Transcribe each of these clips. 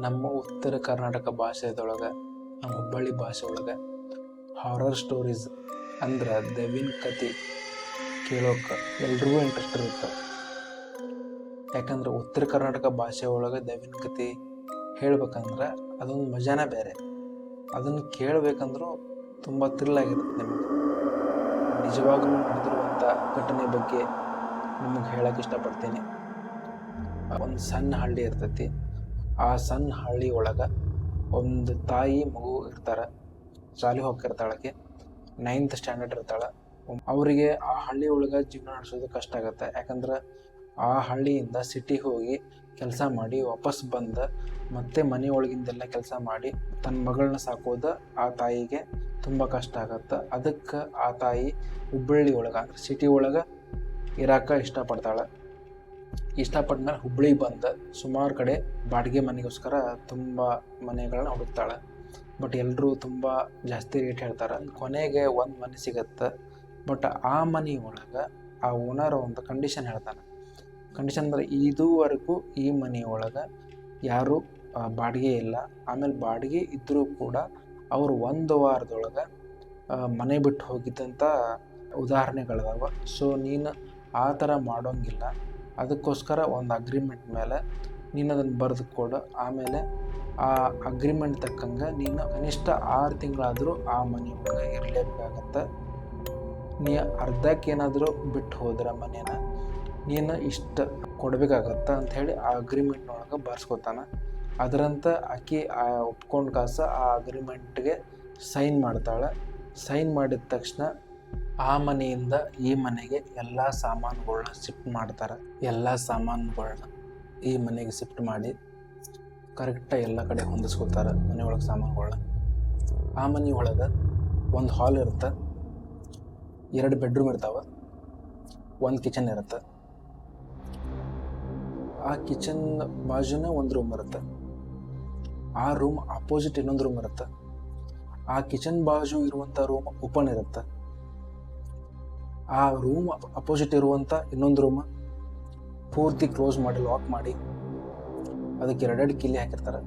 ನಮ್ಮ ಉತ್ತರ ಕರ್ನಾಟಕ ಭಾಷೆದೊಳಗೆ, ನಮ್ಮ ಹುಬ್ಬಳ್ಳಿ ಭಾಷೆ ಒಳಗೆ ಹಾರರ್ ಸ್ಟೋರೀಸ್ ಅಂದ್ರೆ ದೆವ್ವಿನ ಕತೆ ಕೇಳೋಕೆ ಎಲ್ರಿಗೂ ಇಂಟ್ರೆಸ್ಟ್ ಇರುತ್ತೆ. ಯಾಕಂದ್ರೆ ಉತ್ತರ ಕರ್ನಾಟಕ ಭಾಷೆ ಒಳಗೆ ದೆವ್ವಿನ ಕತೆ ಹೇಳ್ಬೇಕಂದ್ರೆ ಅದೊಂದು ಮಜಾನ ಬೇರೆ. ಅದನ್ನು ಕೇಳಬೇಕಂದ್ರೂ ತುಂಬ ಥ್ರಿಲ್ ಆಗಿರುತ್ತೆ ನಿಮಗೆ. ನಿಜವಾಗಲೂ ನಡೆದಿರುವಂಥ ಘಟನೆ ಬಗ್ಗೆ ನಿಮಗೆ ಹೇಳಕ್ಕೆ ಇಷ್ಟಪಡ್ತೀನಿ. ಒಂದು ಸಣ್ಣ ಹಳ್ಳಿ ಇರ್ತೈತಿ. ಆ ಸಣ್ಣ ಹಳ್ಳಿ ಒಳಗೆ ಒಂದು ತಾಯಿ ಮಗು ಇರ್ತಾರೆ. ಶಾಲೆ ಹೋಗ್ತಿರ್ತಾಳಕ್ಕೆ ನೈನ್ತ್ ಸ್ಟ್ಯಾಂಡರ್ಡ್ ಇರ್ತಾಳೆ. ಅವರಿಗೆ ಆ ಹಳ್ಳಿ ಒಳಗೆ ಜೀವನ ನಡೆಸೋದು ಕಷ್ಟ ಆಗುತ್ತೆ. ಯಾಕಂದ್ರೆ ಆ ಹಳ್ಳಿಯಿಂದ ಸಿಟಿಗೆ ಹೋಗಿ ಕೆಲಸ ಮಾಡಿ ವಾಪಸ್ ಬಂದು ಮತ್ತೆ ಮನೆ ಒಳಗಿಂದೆಲ್ಲ ಕೆಲಸ ಮಾಡಿ ತನ್ನ ಮಗಳನ್ನ ಸಾಕೋದು ಆ ತಾಯಿಗೆ ತುಂಬ ಕಷ್ಟ ಆಗತ್ತೆ. ಅದಕ್ಕೆ ಆ ತಾಯಿ ಹುಬ್ಬಳ್ಳಿ ಒಳಗೆ, ಅಂದ್ರೆ ಸಿಟಿ ಒಳಗೆ ಇರಾಕ ಇಷ್ಟಪಡ್ತಾಳೆ. ಇಷ್ಟಪಟ್ಮೇಲೆ ಹುಬ್ಳಿಗೆ ಬಂದು ಸುಮಾರು ಕಡೆ ಬಾಡಿಗೆ ಮನೆಗೋಸ್ಕರ ತುಂಬ ಮನೆಗಳನ್ನ ಹುಡುಕ್ತಾಳೆ. ಬಟ್ ಎಲ್ಲರೂ ತುಂಬ ಜಾಸ್ತಿ ರೇಟ್ ಹೇಳ್ತಾರೆ. ಕೊನೆಗೆ ಒಂದು ಮನೆ ಸಿಗತ್ತೆ. ಬಟ್ ಆ ಮನೆ ಒಳಗೆ ಆ ಓನರ್ ಒಂದು ಕಂಡೀಷನ್ ಹೇಳ್ತಾನೆ. ಕಂಡೀಷನ್ ಅಂದರೆ ಇದುವರೆಗೂ ಈ ಮನೆ ಒಳಗೆ ಯಾರು ಬಾಡಿಗೆ ಇಲ್ಲ. ಆಮೇಲೆ ಬಾಡಿಗೆ ಇದ್ದರೂ ಕೂಡ ಅವರು ಒಂದು ವಾರದೊಳಗೆ ಮನೆ ಬಿಟ್ಟು ಹೋಗಿದ್ದಂಥ ಉದಾಹರಣೆಗಳದಾವ. ಸೊ ನೀನು ಆ ಥರ ಮಾಡೋಂಗಿಲ್ಲ. ಅದಕ್ಕೋಸ್ಕರ ಒಂದು ಅಗ್ರಿಮೆಂಟ್ ಮೇಲೆ ನೀನು ಅದನ್ನು ಬರೆದು ಕೊಡು ಆಮೇಲೆ ಆ ಅಗ್ರಿಮೆಂಟ್ ತಕ್ಕಂಗೆ ನೀನು ಕನಿಷ್ಠ ಆರು ತಿಂಗಳಾದರೂ ಆ ಮನೆ ಒಳಗೆ ಇರಲೇಬೇಕಾಗತ್ತೆ. ನೀ ಅರ್ಧಕ್ಕೇನಾದರೂ ಬಿಟ್ಟು ಹೋದ್ರೆ ಮನೇನ ನೀನು ಇಷ್ಟು ಕೊಡಬೇಕಾಗತ್ತೆ ಅಂಥೇಳಿ ಆ ಅಗ್ರಿಮೆಂಟ್ನೊಳಗೆ ಬರ್ಸ್ಕೊತಾನೆ. ಅದರಂತೆ ಆಕಿ ಆ ಒಪ್ಕೊಂಡು ಕಾಸ ಆ ಅಗ್ರಿಮೆಂಟ್ಗೆ ಸೈನ್ ಮಾಡ್ತಾಳೆ. ಸೈನ್ ಮಾಡಿದ ತಕ್ಷಣ ಆ ಮನೆಯಿಂದ ಈ ಮನೆಗೆ ಎಲ್ಲ ಸಾಮಾನುಗಳನ್ನ ಶಿಫ್ಟ್ ಮಾಡ್ತಾರೆ. ಎಲ್ಲ ಸಾಮಾನುಗಳನ್ನ ಈ ಮನೆಗೆ ಶಿಫ್ಟ್ ಮಾಡಿ ಕರೆಕ್ಟಾಗಿ ಎಲ್ಲ ಕಡೆ ಹೊಂದಿಸ್ಕೊತಾರೆ ಮನೆಯೊಳಗೆ ಸಾಮಾನುಗಳನ್ನ ಆ ಮನೆ ಒಳಗೆ ಒಂದು ಹಾಲ್ ಇರುತ್ತೆ, ಎರಡು ಬೆಡ್ರೂಮ್ ಇರ್ತಾವೆ, ಒಂದು ಕಿಚನ್ ಇರುತ್ತೆ. ಆ ಕಿಚನ್ ಬಾಜುನೇ ಒಂದು ರೂಮ್ ಇರುತ್ತೆ. ಆ ರೂಮ್ ಅಪೋಸಿಟ್ ಇನ್ನೊಂದು ರೂಮ್ ಇರುತ್ತೆ. ಆ ಕಿಚನ್ ಬಾಜು ಇರುವಂಥ ರೂಮ್ ಓಪನ್ ಇರುತ್ತೆ. ಆ ರೂಮ್ ಅಪೋಸಿಟ್ ಇರುವಂಥ ಇನ್ನೊಂದು ರೂಮ್ ಪೂರ್ತಿ ಕ್ಲೋಸ್ ಮಾಡಿ ಲಾಕ್ ಮಾಡಿ, ಅದಕ್ಕೆ ಎರಡೆರಡು ಕಿಲಿ ಹಾಕಿರ್ತಾರೆ.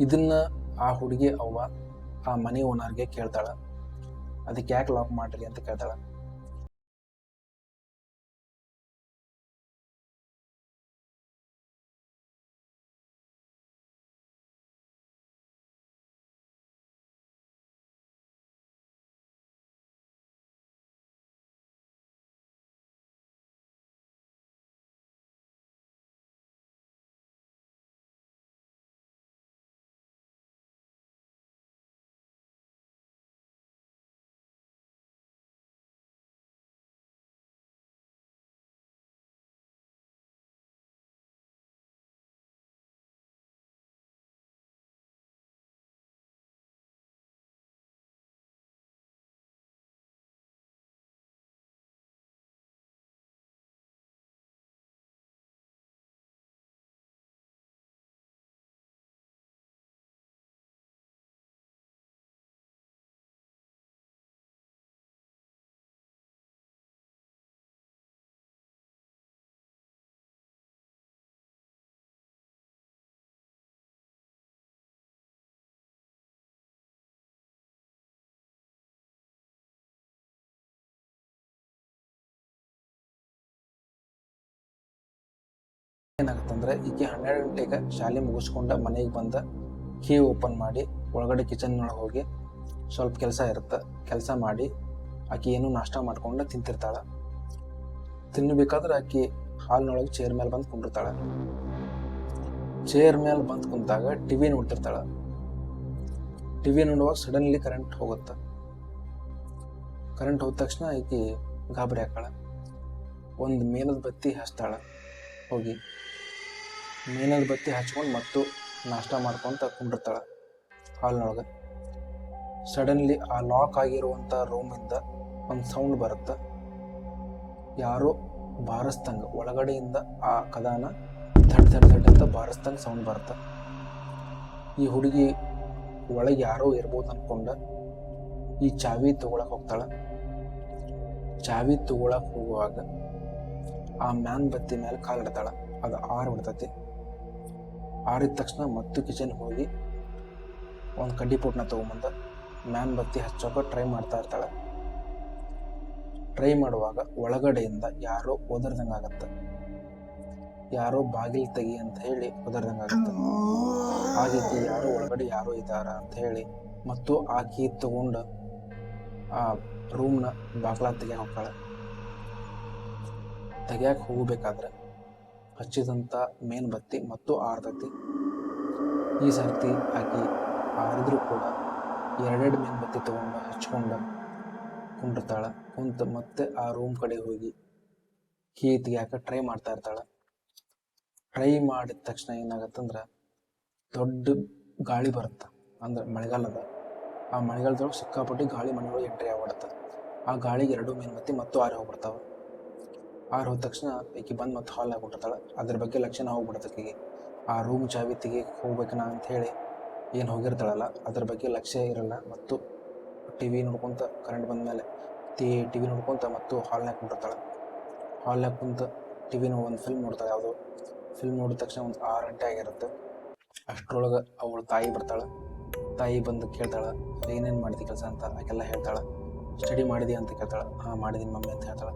ಇದನ್ನು ಆ ಹುಡುಗಿ ಅವ್ವ, ಆ ಮನೆ ಓನರ್ಗೆ ಕೇಳ್ತಾಳೆ. ಅದಕ್ಕೆ ಯಾಕೆ ಲಾಕ್ ಮಾಡ್ರಿ ಅಂತ ಕೇಳ್ತಾಳೆ. ಏನಾಗುತ್ತಂದ್ರೆ ಈಕೆ ಹನ್ನೆರಡು ಗಂಟೆಗೆ ಶಾಲೆ ಮುಗಿಸ್ಕೊಂಡು ಮನೆಗೆ ಬಂದ ಕೀ ಓಪನ್ ಮಾಡಿ ಒಳಗಡೆ ಕಿಚನ್ನೊಳಗೆ ಹೋಗಿ ಸ್ವಲ್ಪ ಕೆಲಸ ಇರುತ್ತೆ. ಕೆಲಸ ಮಾಡಿ ಆಕೆ ಏನು ನಾಷ್ಟ ಮಾಡ್ಕೊಂಡು ತಿಂತಿರ್ತಾಳೆ. ತಿನ್ನಬೇಕಾದ್ರೆ ಆಕೆ ಹಾಲ್ನೊಳಗೆ ಚೇರ್ ಮೇಲೆ ಬಂದು ಕುಂಡಿರ್ತಾಳೆ. ಚೇರ್ ಮೇಲೆ ಬಂದು ಕುಂತಾಗ ಟಿವಿ ನೋಡ್ತಿರ್ತಾಳೆ. ಟಿವಿ ನೋಡುವಾಗ ಸಡನ್ಲಿ ಕರೆಂಟ್ ಹೋಗುತ್ತೆ. ಕರೆಂಟ್ ಹೋದ ತಕ್ಷಣ ಆಕೆ ಗಾಬರಿ ಹಾಕಾಳೆ ಒಂದು ಮೇಲದ ಬತ್ತಿ ಹಚ್ತಾಳೆ. ಹೋಗಿ. ಮೇನದ ಬತ್ತಿ ಹಚ್ಕೊಂಡು ಮತ್ತು ನಾಷ್ಟ ಮಾಡ್ಕೊತ ಕುಂಡಿರ್ತಾಳೆ ಹಾಲ್ನೊಳಗೆ. ಸಡನ್ಲಿ ಆ ಲಾಕ್ ಆಗಿರುವಂಥ ರೂಮಿಂದ ಒಂದು ಸೌಂಡ್ ಬರುತ್ತೆ. ಯಾರೋ ಬಾರಿಸ್ದಂಗೆ ಒಳಗಡೆಯಿಂದ ಆ ಕದಾನ ಧಡ್ ಧಡ್ ಧಡ್ ಅಂತ ಬಾರಿಸ್ದಂಗೆ ಸೌಂಡ್ ಬರುತ್ತೆ. ಈ ಹುಡುಗಿ ಒಳಗೆ ಯಾರೋ ಇರ್ಬೋದು ಅಂದ್ಕೊಂಡು ಈ ಚಾವಿ ತಗೊಳಕ್ಕೆ ಹೋಗ್ತಾಳೆ. ಚಾವಿ ತಗೊಳಕ್ಕೆ ಹೋಗುವಾಗ ಆ ಮ್ಯಾನ್ ಬತ್ತಿ ಮೇಲೆ ಕಾಲಿಡ್ತಾಳೆ ಅದು ಆರು ಬಿಡ್ತೈತಿ. ಆರಿದ ತಕ್ಷಣ ಮತ್ತು ಕಿಚನ್ ಹೋಗಿ ಒಂದು ಕಡ್ಡಿ ಪುಟ್ನ ತೊಗೊಂಬಂದ ಮ್ಯಾನ್ ಬತ್ತಿ ಹಚ್ಚೋಕೆ ಟ್ರೈ ಮಾಡ್ತಾ ಇರ್ತಾಳೆ. ಟ್ರೈ ಮಾಡುವಾಗ ಒಳಗಡೆಯಿಂದ ಯಾರೋ ಒದರ್ದಂಗೆ ಆಗತ್ತೆ. ಯಾರೋ ಬಾಗಿಲು ತೆಗಿ ಅಂತ ಹೇಳಿ ಒದರ್ದಂಗೆ ಆಗತ್ತೆ. ಆಗೈತಿ ಯಾರೋ ಒಳಗಡೆ ಯಾರೋ ಇದ್ದಾರ ಅಂತ ಹೇಳಿ ಮತ್ತು ಆ ಕೀ ತಗೊಂಡು ಆ ರೂಮ್ನ ಬಾಗ್ಲ ತೆಗಿಯಾಕ ಹೋಗ್ತಾಳೆ. ತೆಗಿಯಕ್ಕೆ ಹೋಗ್ಬೇಕಾದ್ರೆ ಹಚ್ಚಿದಂಥ ಮೇನ್ ಬತ್ತಿ ಮತ್ತು ಆರ್ತೈತಿ ಈ ಸರ್ತಿ ಆಕಿ ಆರಿದ್ರೂ ಕೂಡ ಎರಡೆರಡು ಮೇನ್ ಬತ್ತಿ ತಗೊಂಡು ಹಚ್ಕೊಂಡು ಕುಂಡಿರ್ತಾಳೆ. ಕುಂತು ಮತ್ತೆ ಆ ರೂಮ್ ಕಡೆ ಹೋಗಿ ಕೀ ತೆಗಿಯಾಕ ಟ್ರೈ ಮಾಡ್ತಾ ಇರ್ತಾಳೆ. ಟ್ರೈ ಮಾಡಿದ ತಕ್ಷಣ ಏನಾಗತ್ತಂದ್ರೆ ದೊಡ್ಡ ಗಾಳಿ ಬರುತ್ತೆ. ಅಂದ್ರೆ ಮಳೆಗಾಲದ, ಆ ಮಳೆಗಾಲದೊಳಗೆ ಸಿಕ್ಕಾಪಟ್ಟಿ ಗಾಳಿ ಮನೆಯೊಳಗೆ ಎಂಟ್ರಿ ಆಗ್ಬಿಡುತ್ತೆ. ಆ ಗಾಳಿಗೆ ಎರಡು ಮೇನ್ಬತ್ತಿ ಮತ್ತು ಆರಿ ಹೋಗ್ಬಿಡ್ತಾವೆ. ಆರು ಹೋದ ತಕ್ಷಣ ಈಕಿ ಬಂದು ಮತ್ತು ಹಾಲ್ ಹಾಕ್ಬಿಟ್ಟಿರ್ತಾಳೆ ಅದ್ರ ಬಗ್ಗೆ ಲಕ್ಷಣ ಹೋಗ್ಬಿಡ್ತಕ್ಕಿಗೆ ಆ ರೂಮ್ ಚಾವಿ ತೆಗಿಯಕ್ಕೆ ಹೋಗ್ಬೇಕನ ಅಂತ ಹೇಳಿ ಏನು ಹೋಗಿರ್ತಾಳಲ್ಲ, ಅದ್ರ ಬಗ್ಗೆ ಲಕ್ಷ್ಯ ಇರಲ್ಲ ಮತ್ತು ಟಿ ವಿ ನೋಡ್ಕೊತ ಕರೆಂಟ್ ಬಂದ ಮೇಲೆ ಟಿ ಟಿ ವಿ ನೋಡ್ಕೊತ ಮತ್ತು ಹಾಲ್ನಾಗ ಕುಂಟಿರ್ತಾಳೆ ಹಾಲ್ನಾಗ ಕುಂತು ಟಿ ವಿನ ಒಂದು ಫಿಲ್ಮ್ ನೋಡ್ತಾಳೆ ಯಾವುದು. ಫಿಲ್ಮ್ ನೋಡಿದ ತಕ್ಷಣ ಒಂದು ಆರು ಗಂಟೆ ಆಗಿರುತ್ತೆ. ಅಷ್ಟರೊಳಗೆ ಅವಳು ತಾಯಿ ಬರ್ತಾಳೆ. ತಾಯಿ ಬಂದು ಕೇಳ್ತಾಳೆ, ಏನೇನು ಮಾಡಿದೆ ಕೆಲಸ? ಅಂತ ಆಕೆಲ್ಲ ಹೇಳ್ತಾಳೆ. ಸ್ಟಡಿ ಮಾಡಿದೆಯಾ ಅಂತ ಕೇಳ್ತಾಳೆ. ಹಾಂ ಮಾಡಿದ್ದೀನಿ ಮಮ್ಮಿ ಅಂತ ಹೇಳ್ತಾಳೆ.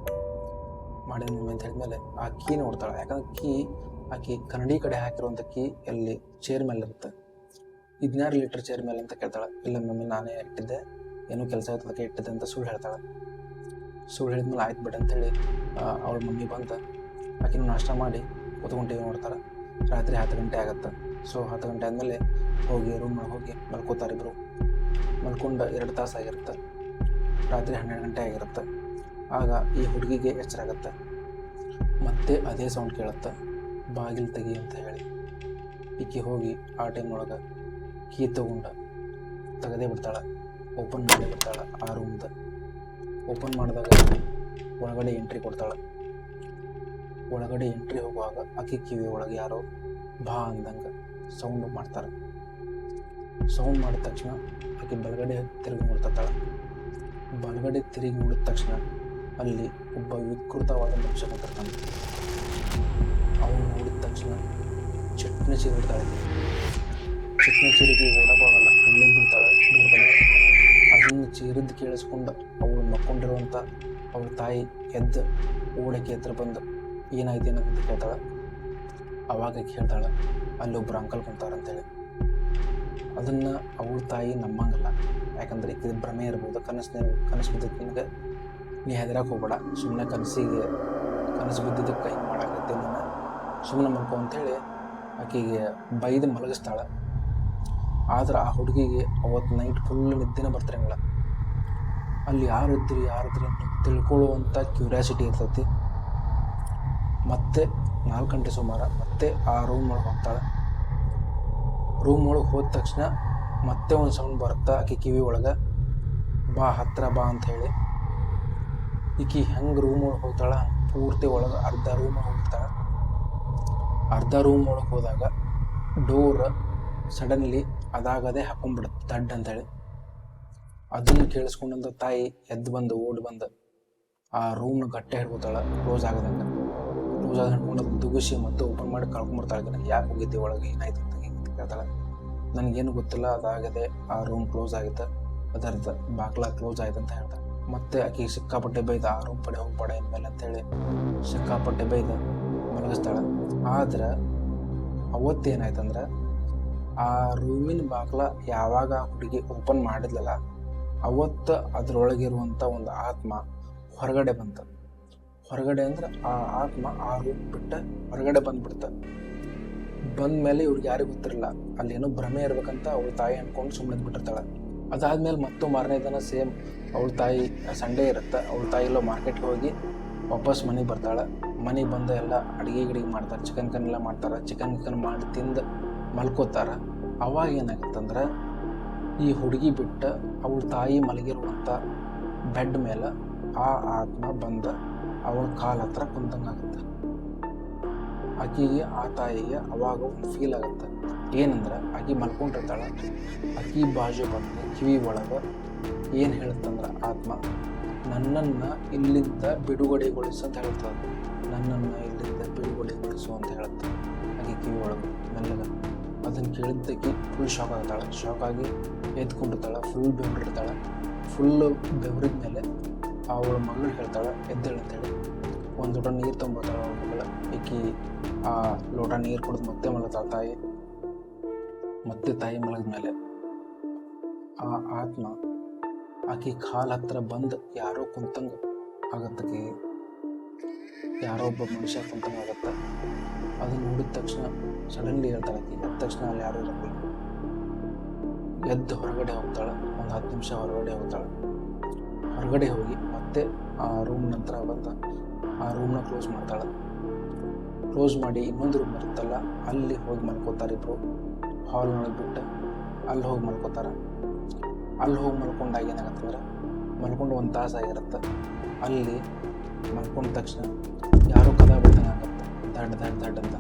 ಮಾಡಿದ್ದೀನಿ ಮಮ್ಮಿ ಅಂತ ಹೇಳಿದ್ಮೇಲೆ ಆ ಕೀ ನೋಡ್ತಾಳೆ. ಯಾಕಂದ್ರೆ ಕೀ ಆಕೆ ಕನ್ನಡಿ ಕಡೆ ಹಾಕಿರುವಂಥ ಕೀ ಎಲ್ಲಿ ಚೇರ್ ಮೇಲೆ ಇರುತ್ತೆ. ಹದಿನಾರು ಲೀಟರ್ ಚೇರ್ ಮೇಲೆ ಅಂತ ಕೇಳ್ತಾಳೆ. ಇಲ್ಲ ಮಮ್ಮಿ, ನಾನೇ ಇಟ್ಟಿದ್ದೆ. ಏನೋ ಕೆಲಸ ಅದಕ್ಕೆ ಇಟ್ಟಿದ್ದೆ ಅಂತ ಸುಳ್ಳು ಹೇಳ್ತಾಳೆ. ಸುಳ್ಳು ಹೇಳಿದ್ಮೇಲೆ ಆಯ್ತು ಬಿಡ ಅಂತೇಳಿ ಅವಳ ಮಮ್ಮಿ ಬಂದು. ಆಕಿನ ನಾಷ್ಟ ಮಾಡಿ ಕೂತ್ಕೊಂಡು ನೋಡ್ತಾರೆ ರಾತ್ರಿ ಹತ್ತು ಗಂಟೆ ಆಗುತ್ತೆ. ಸೊ ಹತ್ತು ಗಂಟೆ ಆದಮೇಲೆ ಹೋಗಿ ರೂಮ್ ರೂಮ್ನಾಗ ಹೋಗಿ ಮಲ್ಕೋತಾರೆ ಇಬ್ಬರು ಮಲ್ಕೊಂಡು ಎರಡು ತಾಸು ಆಗಿರುತ್ತೆ. ರಾತ್ರಿ ಹನ್ನೆರಡು ಗಂಟೆ ಆಗಿರುತ್ತೆ. ಆಗ ಈ ಹುಡುಗಿಗೆ ಎಚ್ಚರ ಆಗುತ್ತೆ ಮತ್ತೆ ಅದೇ ಸೌಂಡ್ ಕೇಳುತ್ತೆ. ಬಾಗಿಲು ತೆಗಿ ಅಂತ ಹೇಳಿ. ಈಕೆ ಹೋಗಿ ಆ ಟೈಮ್ ಒಳಗೆ ಕೀ ತಗೊಂಡ ತೆಗೆದೇ ಬಿಡ್ತಾಳೆ. ಓಪನ್ ಮಾಡೇ ಬಿಡ್ತಾಳೆ ಆ ರೂಮ್ದ ಓಪನ್ ಮಾಡಿದಾಗ ಒಳಗಡೆ ಎಂಟ್ರಿ ಕೊಡ್ತಾಳೆ. ಒಳಗಡೆ ಎಂಟ್ರಿ ಹೋಗುವಾಗ ಆಕೆ ಕಿವಿ ಒಳಗೆ ಯಾರೋ ಬಾ ಅಂದಂಗೆ ಸೌಂಡ್ ಮಾಡ್ತಾರೆ. ಸೌಂಡ್ ಮಾಡಿದ ತಕ್ಷಣ ಆಕೆ ಬಲಗಡೆ ತಿರುಗಿ ನೋಡ್ತಾಳೆ ಬಲಗಡೆ ತಿರುಗಿ ನೋಡಿದ ತಕ್ಷಣ ಅಲ್ಲಿ ಒಬ್ಬ ವಿಕೃತವಾದ ಮನುಷ್ಯ ಕೊಟ್ಟಿರ್ತಾನೆ ಅವನು ನೋಡಿದ ತಕ್ಷಣ ಚಟ್ನಿ ಚೀರಿಡ್ತಾಳೆ ಚಟ್ನಿ ಚೀರಿಗೆ ಓಡಬಾರಲ್ಲ ಅಲ್ಲಿ ಬೀಳ್ತಾಳೆ ದೂರದಲ್ಲಿ ಅದನ್ನು ಚೀರಿದ್ದು ಕೇಳಿಸ್ಕೊಂಡು ಅವಳು ಮಕ್ಕೊಂಡಿರುವಂಥ ಅವಳ ತಾಯಿ ಎದ್ದು ಓಡಕ್ಕೆ ಹತ್ರ ಬಂದು, ಏನಾಯ್ತು ಏನಂತ ಕೇಳ್ತಾಳೆ. ಅವಾಗ ಕೇಳ್ತಾಳೆ ಅಲ್ಲಿ ಒಬ್ರು ಅಂಕಲ್ ಕುಂತಾರಂತೇಳಿ ಅದನ್ನು ಅವಳ ತಾಯಿ ನಂಬಂಗಲ್ಲ. ಯಾಕಂದ್ರೆ ಇದು ಭ್ರಮೆ ಇರ್ಬೋದು, ಕನಸಿನ ಕನಸು ಬಿದ್ದಕ್ಕೆ ನಿನಗೆ ನೀ ಹೆದರಕ್ಕೆ ಹೋಗ್ಬೇಡ. ಸುಮ್ಮನೆ ಕನಸಿಗೆ, ಕನಸು ಬಿದ್ದಿದ್ದಕ್ಕೆ ಹಿಂಗೆ ಮಾಡಾಕತ್ತೆ ನೀನು. ಸುಮ್ಮನೆ ಮಲ್ಕೊ ಅಂಥೇಳಿ ಆಕೆಗೆ ಬೈದು ಮಲಗಿಸ್ತಾಳೆ. ಆದ್ರೆ ಆ ಹುಡುಗಿಗೆ ಅವತ್ತು ನೈಟ್ ಫುಲ್ ನಿದ್ದೆನೇ ಬರ್ತಿರಂಗಿಲ್ಲ. ಅಲ್ಲಿ ಯಾರು ಇದ್ರಿ ಯಾರಿದ್ರಿ ಅಂತ ತಿಳ್ಕೊಳ್ಳುವಂಥ ಕ್ಯೂರಿಯಾಸಿಟಿ ಇರ್ತೈತಿ. ಮತ್ತೆ ನಾಲ್ಕು ಗಂಟೆ ಸುಮಾರು ಮತ್ತೆ ಆ ರೂಮ್ ಒಳಗೆ ಹೋಗ್ತಾಳೆ. ರೂಮ್ ಒಳಗೆ ಹೋದ ತಕ್ಷಣ ಮತ್ತೆ ಒಂದು ಸೌಂಡ್ ಬರುತ್ತಾ ಆಕೆ ಕಿವಿ ಒಳಗೆ? ಬಾ ಹತ್ತಿರ ಬಾ ಅಂತ ಹೇಳಿ ಈಕಿ ಹೆಂಗೆ ರೂಮ್ ಒಳಗೆ ಹೋಗ್ತಾಳೆ? ಪೂರ್ತಿ ಒಳಗೆ ಅರ್ಧ ರೂಮ್ ಹೋಗ್ತಾಳೆ. ಅರ್ಧ ರೂಮ್ ಒಳಗೆ ಹೋದಾಗ ಡೋರ್ ಸಡನ್ಲಿ ಅದಾಗದೆ ಹಾಕೊಂಡ್ಬಿಡುತ್ತೆ ದಡ್ ಅಂತೇಳಿ. ಅದನ್ನು ಕೇಳಿಸ್ಕೊಂಡಂತ ತಾಯಿ ಎದ್ದು ಬಂದು, ಓಡಿ ಬಂದು ಆ ರೂಮ್ನ ಗಟ್ಟೆ ಹಿಡ್ಕೊತಾಳೆ ಕ್ಲೋಸ್ ಆಗದಂಗೆ. ಕ್ಲೋಸ್ ಆದ ಹಿಡ್ಕೊಂಡು ದುಗುಸಿ ಮತ್ತೆ ಓಪನ್ ಮಾಡಿ ಕಳ್ಕೊಂಡ್ಬಿಡ್ತಾಳೆ ನನಗೆ ಯಾಕೆ ಹೋಗಿದ್ದೆ ಒಳಗೆ? ಏನಾಯ್ತು ಅಂತ ಹಿಂಗೆ ಕೇಳ್ತಾಳೆ. ನನಗೇನು ಗೊತ್ತಿಲ್ಲ, ಅದಾಗದೆ ಆ ರೂಮ್ ಕ್ಲೋಸ್ ಆಗಿತ್ತು. ಅದರ್ಧ ಬಾಗ್ಲ ಕ್ಲೋಸ್ ಆಯ್ತು ಅಂತ ಹೇಳ್ತಾಳೆ. ಮತ್ತೆ ಆಕೆಗೆ ಸಿಕ್ಕಾಪಟ್ಟೆ ಬೈದ ಆ ರೂಮ್ ಕಡೆ ಹೋಗ್ಬೇಡ ಇನ್ಮೇಲೆ ಅಂತೇಳಿ ಸಿಕ್ಕಾಪಟ್ಟೆ ಬೈದ ಮಲಗಿಸ್ತಾಳೆ. ಆದ್ರೆ ಅವತ್ತೇನಾಯ್ತಂದ್ರೆ ಆ ರೂಮಿನ ಬಾಗ್ಲ ಯಾವಾಗ ಹುಡುಗಿ ಓಪನ್ ಮಾಡಿದ್ಲಲ್ಲ, ಅವತ್ತು ಅದರೊಳಗಿರುವಂಥ ಒಂದು ಆತ್ಮ ಹೊರಗಡೆ ಬಂತ. ಹೊರಗಡೆ ಅಂದ್ರೆ ಆ ಆತ್ಮ ಆ ರೂಮ್ ಬಿಟ್ಟು ಹೊರಗಡೆ ಬಂದ್ಬಿಡ್ತ. ಬಂದ ಮೇಲೆ ಇವ್ರಿಗೆ ಯಾರಿಗೂ ಗೊತ್ತಿರಲ್ಲ ಅಲ್ಲಿ ಏನೋ ಭ್ರಮೆ ಇರ್ಬೇಕಂತ ಅವ್ರ ತಾಯಿ ಅನ್ಕೊಂಡು ಸುಮ್ಮನೆ ಬಿಟ್ಟಿರ್ತಾಳೆ ಅದಾದ್ಮೇಲೆ ಮತ್ತು ಮಾರನೇ ದಿನ ಸೇಮ್ ಅವಳ ತಾಯಿ, ಸಂಡೇ ಇರುತ್ತೆ. ಅವಳ ತಾಯಿ ಎಲ್ಲೋ ಮಾರ್ಕೆಟ್ಗೆ ಹೋಗಿ ವಾಪಸ್ ಮನೆಗೆ ಬರ್ತಾಳೆ. ಮನೆಗೆ ಬಂದು ಎಲ್ಲ ಅಡುಗೆ ಗಿಡಿಗೆ ಮಾಡ್ತಾರೆ ಚಿಕನ್ ಕನ್ ಎಲ್ಲ ಮಾಡ್ತಾರೆ. ಚಿಕನ್ ಕನ್ ಮಾಡಿ ತಿಂದು ಮಲ್ಕೋತಾರೆ. ಅವಾಗ ಏನಾಗುತ್ತಂದ್ರೆ ಈ ಹುಡುಗಿ ಬಿಟ್ಟು ಅವಳ ತಾಯಿ ಮಲಗಿರುವಂಥ ಬೆಡ್ ಮೇಲೆ ಆ ಆತ್ಮ ಬಂದು ಅವಳ ಕಾಲ ಹತ್ರ ಕುಂತಂಗಾಗುತ್ತೆ. ಆಕೆಗೆ, ಆ ತಾಯಿಗೆ ಅವಾಗ ಫೀಲ್ ಆಗುತ್ತೆ. ಏನಂದ್ರೆ ಆಕೆ ಮಲ್ಕೊಂಡಿರ್ತಾಳೆ ಆಕೆ ಬಾಜು ಬಂದು ಕಿವಿ ಒಳಗೆ ಏನು ಹೇಳುತ್ತಂದ್ರೆ ಆತ್ಮ, ನನ್ನನ್ನು ಇಲ್ಲಿಂದ ಬಿಡುಗಡೆಗೊಳಿಸು ಅಂತ ಹೇಳ್ತದೆ ನನ್ನನ್ನು ಇಲ್ಲಿಂದ ಬಿಡುಗಡೆಗೊಳಿಸು ಅಂತ ಹೇಳುತ್ತೆ ಆಕೆ ಕಿವಿ ಒಳಗೆ ಮೆಲ್ಲಗೆ. ಅದನ್ನು ಕೇಳಿದ್ದಕ್ಕೆ ಫುಲ್ ಶಾಕ್ ಆಗ್ತಾಳೆ. ಶಾಕ್ ಆಗಿ ಎದ್ಕೊಂಡಿರ್ತಾಳೆ ಫುಲ್ ಬೆವರಿರ್ತಾಳೆ. ಫುಲ್ಲು ಬೆವರಿದ ಮೇಲೆ ಅವಳ ಮಗಳು ಹೇಳ್ತಾಳೆ, ಎದ್ದೇಳು ಅಂತೇಳಿ ಒಂದು ಲೋಟ ನೀರು ತೊಗೊಂಬರ್ತಾಳೆ ಅವಳ ಮಗಳ. ಈಕಿ ಆ ಲೋಟ ನೀರು ಕುಡಿದು ಮತ್ತೆ ಮಲಗ್ತಾಳೆ ತಾಯಿ. ಮತ್ತೆ ತಾಯಿ ಮಲಗಿದ ಮೇಲೆ ಆ ಆತ್ಮ ಆಕೆ ಕಾಲ ಹತ್ರ ಬಂದು ಯಾರೋ ಕುಂತಂಗೆ ಆಗತ್ತಕ್ಕೆ ಯಾರೋ ಒಬ್ಬ ಮನುಷ್ಯ ಕುಂತಂಗ ಆಗತ್ತ. ಅದನ್ನ ನೋಡಿದ ತಕ್ಷಣ ಸಡನ್ಲಿ ಹೇಳ್ತಾಳೆ ಆಕಿ. ಎದ್ದ ತಕ್ಷಣ ಅಲ್ಲಿ ಯಾರು ಇರಂಗಿಲ್ಲ. ಎದ್ದು ಹೊರಗಡೆ ಹೋಗ್ತಾಳೆ. ಒಂದು ಹತ್ತು ನಿಮಿಷ ಹೊರಗಡೆ ಹೋಗ್ತಾಳೆ. ಹೊರಗಡೆ ಹೋಗಿ ಮತ್ತೆ ಆ ರೂಮ್ ನಂತರ ಬಂದ. ಆ ರೂಮ್ನ ಕ್ಲೋಸ್ ಮಾಡ್ತಾಳೆ. ಕ್ಲೋಸ್ ಮಾಡಿ ಇನ್ನೊಂದು ರೂಮ್ ಇರುತ್ತಲ್ಲ ಅಲ್ಲಿ ಹೋಗಿ ಮಲ್ಕೋತಾರೆ ಇಬ್ರು. ಹಾಲ್ನೊಳಗೆ ಬಿಟ್ಟು ಅಲ್ಲಿ ಹೋಗಿ ಮಲ್ಕೋತಾರ. ಅಲ್ಲಿ ಹೋಗಿ ಮಲ್ಕೊಂಡಾಗ ಏನಾಗತ್ತಂದ್ರೆ ಮಲ್ಕೊಂಡು ಒಂದು ತಾಸು ಆಗಿರುತ್ತೆ. ಅಲ್ಲಿ ಮಲ್ಕೊಂಡ ತಕ್ಷಣ ಯಾರೋ ಕದ ಬಿಡ್ದಂಗೆ ಆಗತ್ತೆ. ದಡ್ ದಡ್ ದಡ್ ಅಂತ.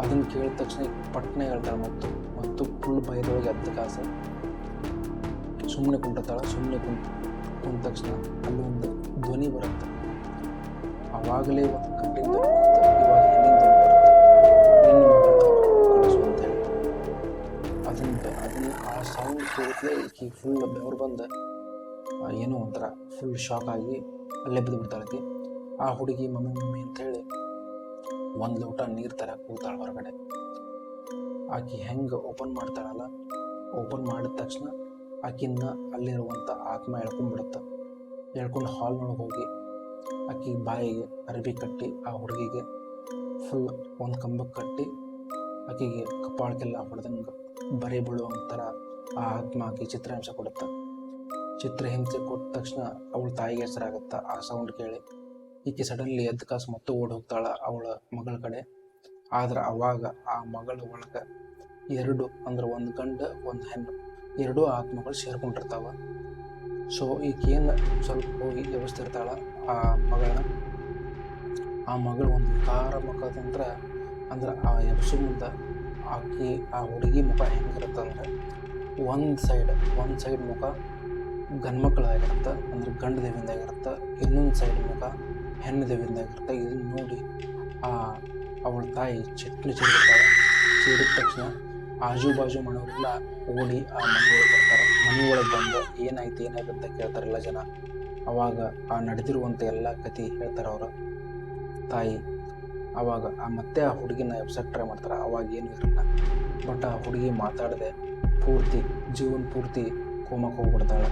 ಅದನ್ನು ಕೇಳಿದ ತಕ್ಷಣ ಪಟ್ನೆ ಹೇಳ್ತಾಳೆ ಮತ್ತು ಮತ್ತು ಫುಲ್ ಭಯದೊಳಗೆ ಎದ್ದ ಕಾಸು. ಸುಮ್ಮನೆ ಕುಂಟಿರ್ತಾಳೆ ಸುಮ್ಮನೆ ಕುಂತ ಕುಂದ ತಕ್ಷಣ ಅಲ್ಲಿ ಒಂದು ಧ್ವನಿ ಬರುತ್ತೆ. ಅವಾಗಲೇ ಒಂದು ಗಂಟಿನ ಕೇಳಿದ್ಲೆ ಫುಲ್ ಅವ್ರು ಬಂದು ಏನೋ ಒಂಥರ ಫುಲ್ ಶಾಕ್ ಆಗಿ ಅಲ್ಲೇ ಬಿದ್ದು ಬಿಡ್ತಾಳತಿ ಆ ಹುಡುಗಿ ಮಮ್ಮಿ ಮಮ್ಮಿ ಅಂತ ಹೇಳಿ ಒಂದು ಲೋಟ ನೀರು ತರ ಕೂತಾಳೆ ಹೊರಗಡೆ. ಆಕಿ ಹೆಂಗೆ ಓಪನ್ ಮಾಡ್ತಾಳಲ್ಲ ಓಪನ್ ಮಾಡಿದ ತಕ್ಷಣ ಆಕಿನ ಅಲ್ಲಿರುವಂಥ ಆತ್ಮ ಎಳ್ಕೊಂಡ್ಬಿಡುತ್ತೆ. ಎಳ್ಕೊಂಡು ಹಾಲ್ನೊಳಗೆ ಹೋಗಿ ಆಕಿ ಬಾಯಿಗೆ ಅರಬಿ ಕಟ್ಟಿ ಆ ಹುಡುಗಿಗೆ ಫುಲ್ ಒಂದು ಕಂಬಕ್ಕೆ ಕಟ್ಟಿ ಆಕೆಗೆ ಕಪಾಳಕ್ಕೆಲ್ಲ ಹೊಡೆದಂಗೆ ಬರೆ ಬೀಳುವ ಥರ ಆ ಆತ್ಮ ಆಕೆ ಚಿತ್ರಹಿಂಸೆ ಕೊಡುತ್ತೆ? ಚಿತ್ರಹಿಂಸೆ ಕೊಟ್ಟ ತಕ್ಷಣ ಅವಳ ತಾಯಿಗೆ ಹೆಸರಾಗತ್ತೆ? ಆ ಸೌಂಡ್ ಕೇಳಿ. ಈಕೆ ಸಡನ್ಲಿ ಎದ್ದು ಕಾಸು ಮತ್ತೆ ಓಡಿ ಹೋಗ್ತಾಳ ಅವಳ ಮಗಳ ಕಡೆ. ಆದ್ರೆ ಅವಾಗ ಆ ಮಗಳ ಒಳಗೆ ಎರಡು, ಅಂದ್ರೆ ಒಂದು ಗಂಡು, ಒಂದು ಹೆಣ್ಣು. ಎರಡೂ ಆತ್ಮಗಳು ಸೇರ್ಕೊಂಡಿರ್ತಾವ. ಸೊ ಈಕೇನು ಸ್ವಲ್ಪ ಹೋಗಿ ಎಬ್ಬಿಸ್ತಿರ್ತಾಳ ಆ ಮಗಳ ಆ ಮಗಳು ಒಂದು ಕಾರ ಮುಖದಂತ್ರ ಅಂದ್ರೆ ಆ ಎಬ್ಸು ಮುಂದೆ ಆಕಿ, ಆ ಹುಡುಗಿ ಮುಖ ಹೆಂಗಿರುತ್ತಂದ್ರೆ ಒಂದು ಸೈಡ್ ಒಂದು ಸೈಡ್ ಮುಖ ಗಂಡ್ಮಕ್ಳಾಗಿರುತ್ತೆ, ಅಂದರೆ ಗಂಡು ದೇವಿಂದಾಗಿರುತ್ತೆ ಇನ್ನೊಂದು ಸೈಡ್ ಮುಖ ಹೆಣ್ಣು ದೇವಿಂದಾಗಿರುತ್ತೆ ಇದನ್ನು ನೋಡಿ ಆ ಅವಳ ತಾಯಿ ಚಟ್ನಿ ಚಿಡಿರ್ತಾಳೆ ಚಿಡಿದ ತಕ್ಷಣ ಆಜು ಬಾಜು ಮನೆಯವರೆಲ್ಲ ಓಡಿ ಆ ಮನೆಯೊಳಗೆ ಬರ್ತಾರೆ. ಮನೆಯೊಳಗೆ ಬಂದು ಏನಾಯ್ತು ಏನಾಯ್ತು ಅಂತ ಕೇಳ್ತಾರಲ್ಲ ಜನ. ಅವಾಗ ಆ ನಡೆದಿರುವಂಥ ಎಲ್ಲ ಕತೆ ಹೇಳ್ತಾರೆ ಅವರು. ತಾಯಿ, ಅವಾಗ ಆ ಮತ್ತೆ ಆ ಹುಡುಗಿನ ಎಬ್ಸೆಟ್ ಟ್ರೈ ಮಾಡ್ತಾರೆ. ಅವಾಗ ಏನು ಇರಲ್ಲ. ಬಟ್ ಆ ಹುಡುಗಿ ಮಾತಾಡದೆ ಪೂರ್ತಿ ಜೀವನ ಪೂರ್ತಿ ಕೋಮಕ್ಕೆ ಹೋಗ್ಬಿಡ್ತಾಳೆ